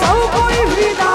手归于大。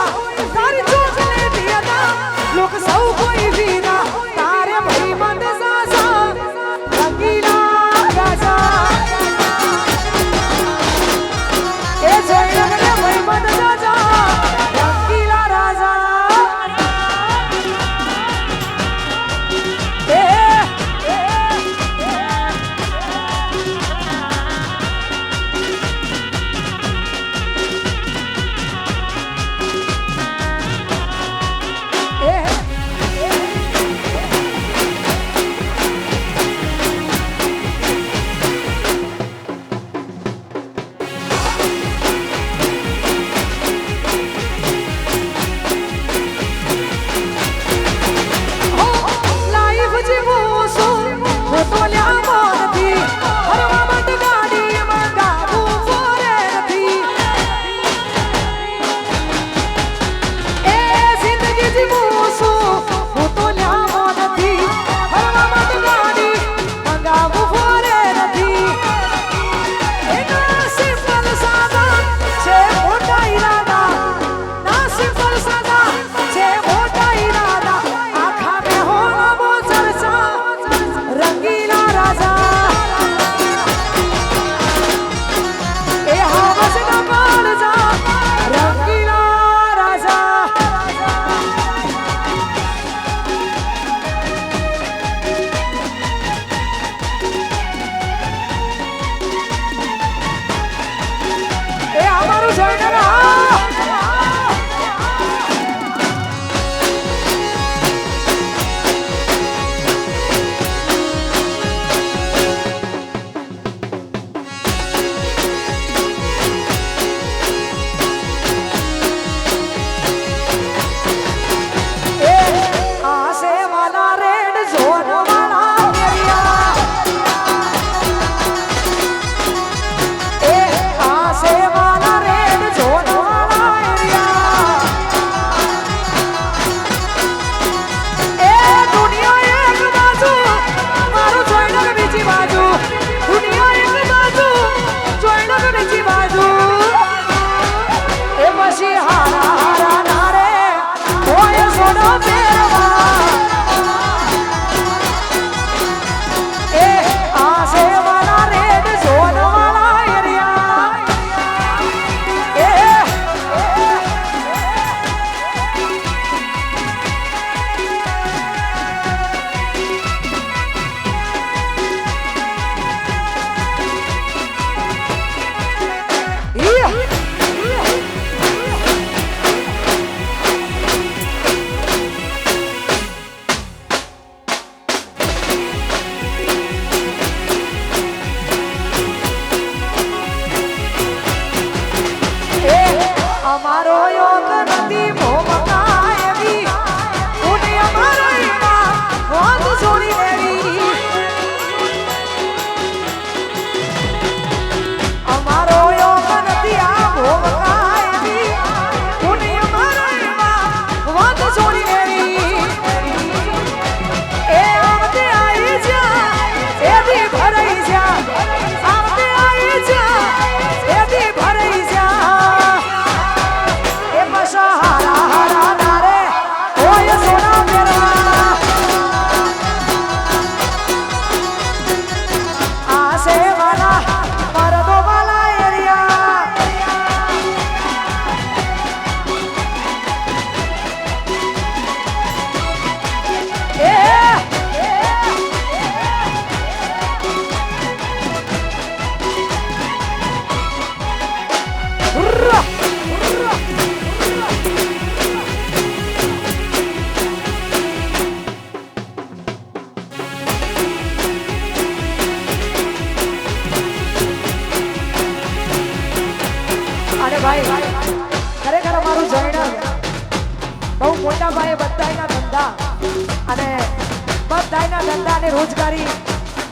રોજગારી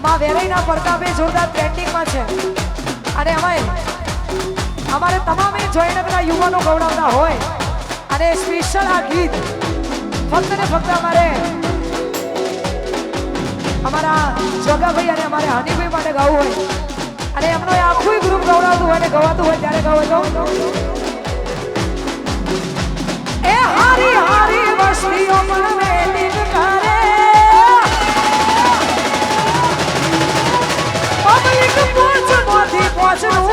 માં વેરાઈના પ્રતાપે જોરદાર ટ્રેન્ડિંગમાં છે. અને અમે અમારે તમામે જોઈને બધા યુવાનો ગૌડાવતા હોય. અને સ્પેશિયલ આ ગીત ફક્ત ને ફક્ત અમારે અમારા જગાભાઈ અને અમારે હનીભાઈ માટે ગાવું હોય. અને એમનો આખું ગ્રુપ ગૌડાવતું હોય અને ગવાતું હોય ત્યારે ગાવ તો એ હારી હારી વસ્તીઓ 是如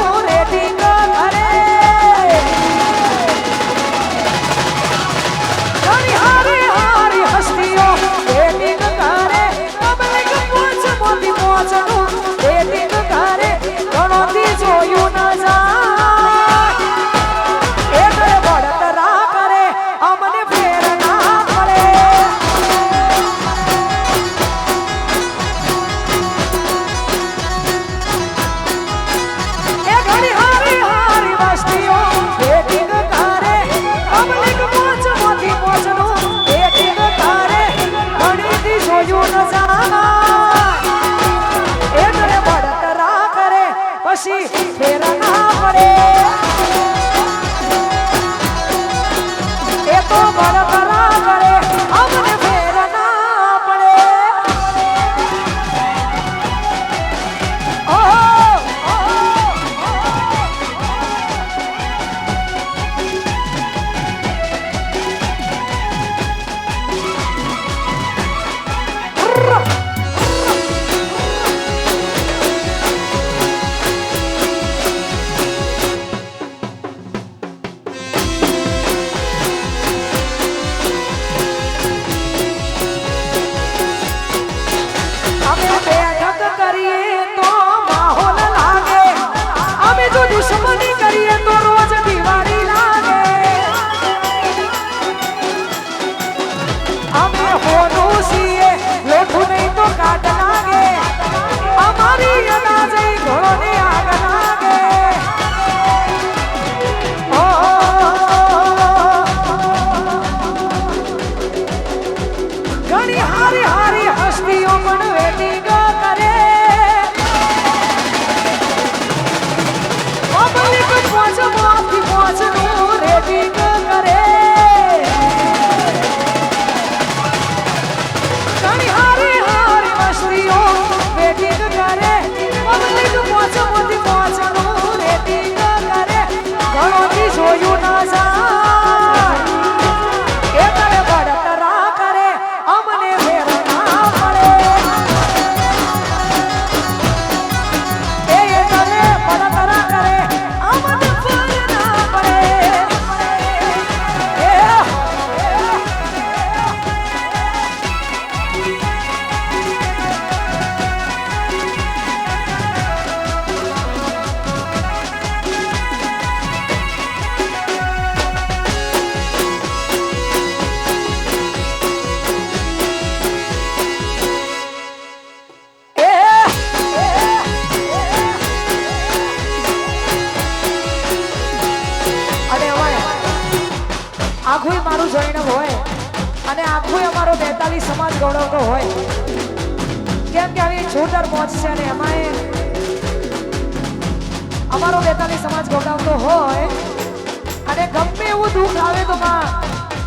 દુઃખ આવે તો માં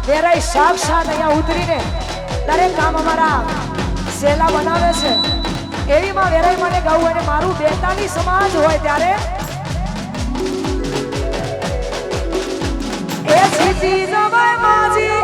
વેરાઈ સાક્ષાત અહીંયા ઉતરીને દરેક કામ અમારા સેલા બનાવે છે. એવી માં વેરાઈ મને ગાવું અને મારું બેતાની સમાજ હોય ત્યારે એ સ્થિતિ માજી.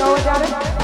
ફરમાઈશોને ગાવો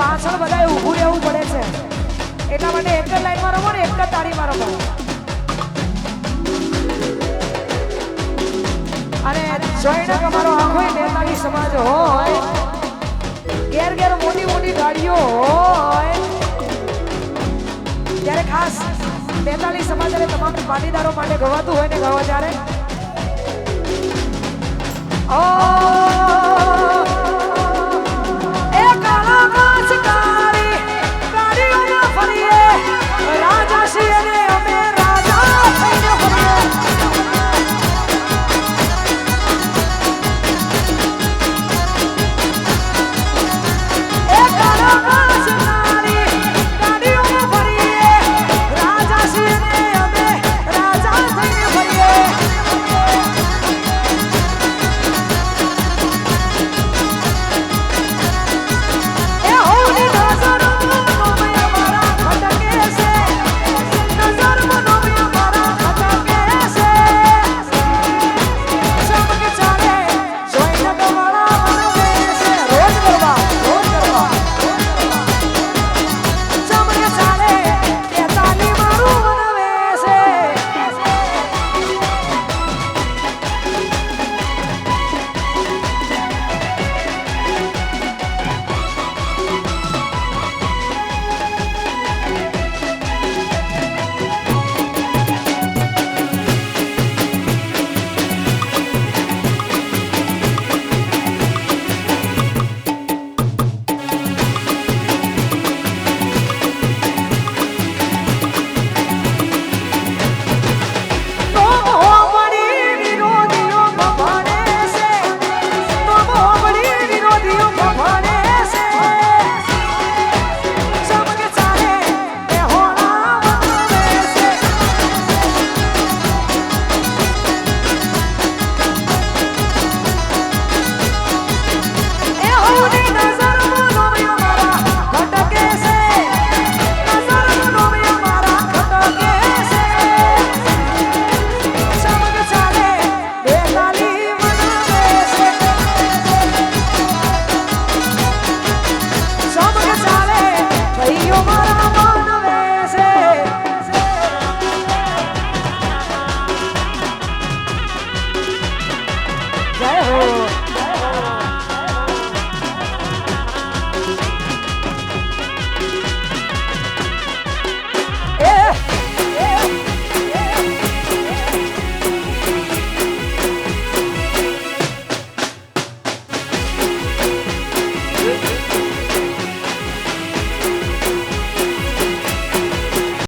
પાછળ બધાએ ઊભું રહેવું પડે છે. એટલા માટે એક જ લાઈનમાં રમો ને એક જ તાળીમાં રમો. અને જોઈને તમારો આખો નેતાની સમાજ હોય ઘેર ઘેર મોટી મોટી ગાડીઓ હોય. ત્યારે ખાસ નેતાની સમાજ અને તમામ પાટીદારો માટે ગવાતું હોય ને ગવા ત્યારે ઓ!